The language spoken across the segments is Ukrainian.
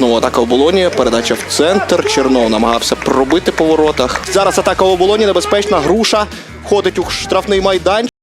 Ну, атака оболоні, передача в центр. Чернов намагався пробити по воротах. Зараз атака оболоні, небезпечна. Груша входить у штрафний майданчик.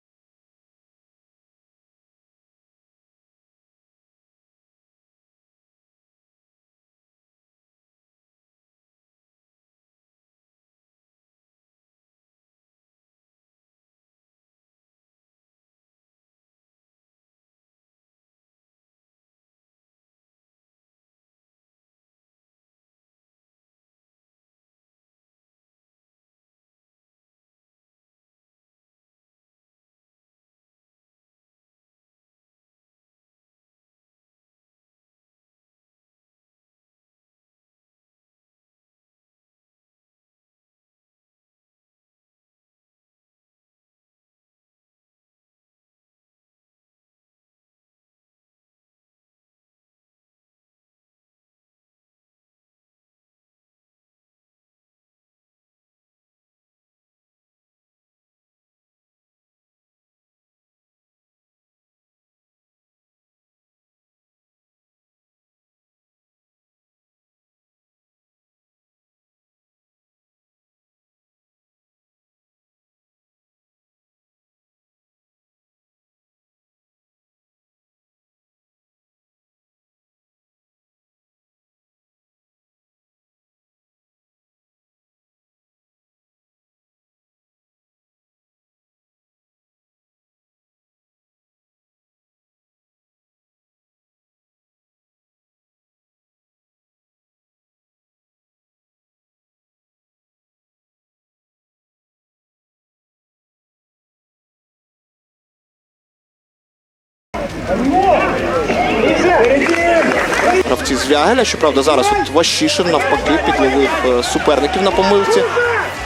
Гравці з Вягеля, щоправда, зараз от Ващишин навпаки підловив е, суперників на помилці.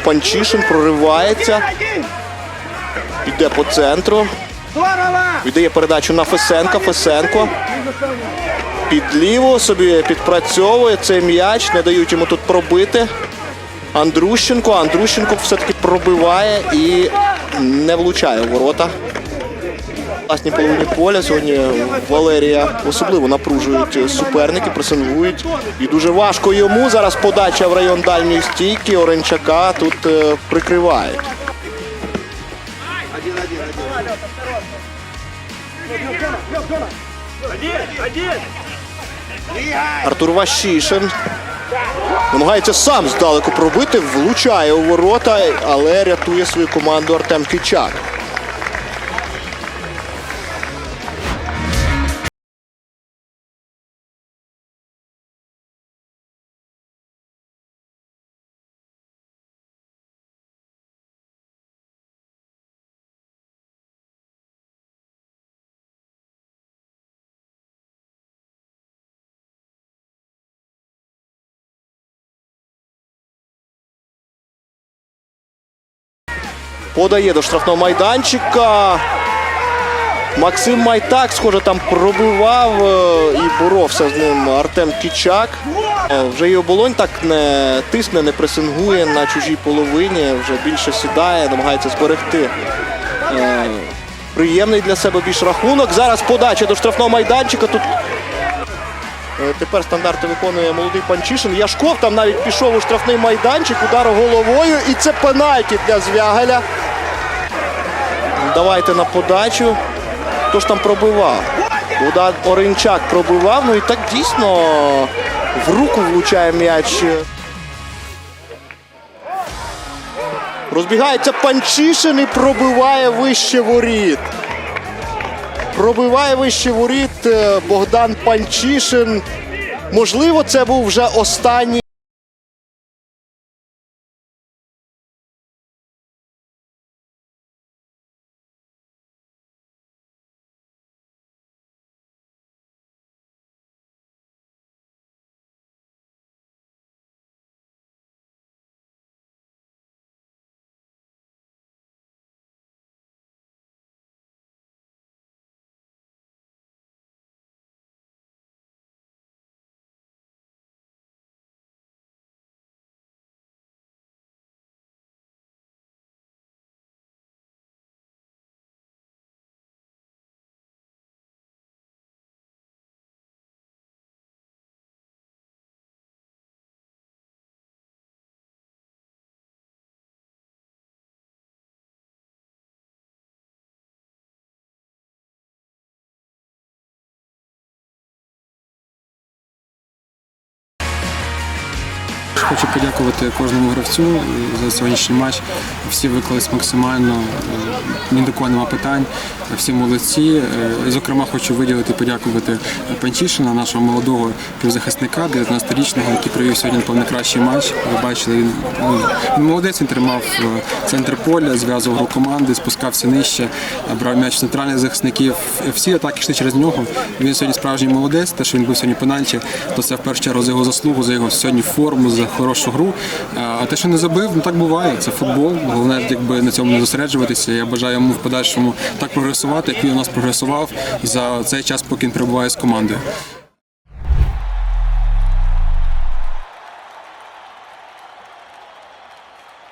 Панчишин проривається. Йде по центру. Віддає передачу на Фесенка. Фесенко. Під ліву собі підпрацьовує цей м'яч. Не дають йому тут пробити. Андрущенко. Андрущенко все-таки пробиває і не влучає у ворота. В власній половині поля сьогодні Валерія особливо напружують суперники, пресингують. І дуже важко йому. Зараз подача в район дальньої стійки. Оренчака тут е, прикривають. Артур Ващишин намагається сам здалеку пробити, влучає у ворота, але рятує свою команду Артем Кичак. Подає до штрафного майданчика. Максим Майтак, схоже, там пробивав е, і боровся з ним Артем Кічак. Е, Вже і оболонь так не тисне, не пресингує на чужій половині, вже більше сідає, намагається зберегти. е, Приємний для себе більш рахунок. Зараз подача до штрафного майданчика. Тут Тепер стандарти виконує молодий Панчишин. Яшков там навіть пішов у штрафний майданчик, удар головою. І це пенальті для Звягеля. Давайте на подачу. Хто ж там пробивав? Удар Оренчак пробивав. Ну і так дійсно в руку влучає м'яч. Розбігається Панчишин і пробиває вище воріт. Пробиває вище воріт е, Богдан Панчишин. Можливо, це був вже останній. Хочу подякувати кожному гравцю за сьогоднішній матч. Всі виклались максимально, е, ні до кого нема питань, всі молодці. Е, Зокрема, хочу виділити подякувати Панчишина, нашого молодого півзахисника, 19-річного, який провів сьогодні напевно, найкращий матч. Ви бачили, він, ну, молодець, він тримав е, центр поля, зв'язував гру команди, спускався нижче, брав м'яч центральних захисників. Всі атаки йшли через нього. Він сьогодні справжній молодець. Те, що він був сьогодні пенальті, то це в першу чергу за його заслугу, за його сьогодні форму, за хорошу гру. Е, А те, що не забив, ну так буває. Це футбол. Головне, якби на цьому не зосереджуватися. Я бажаю йому в подальшому так прогресувати, як він у нас прогресував за цей час, поки він перебуває з командою.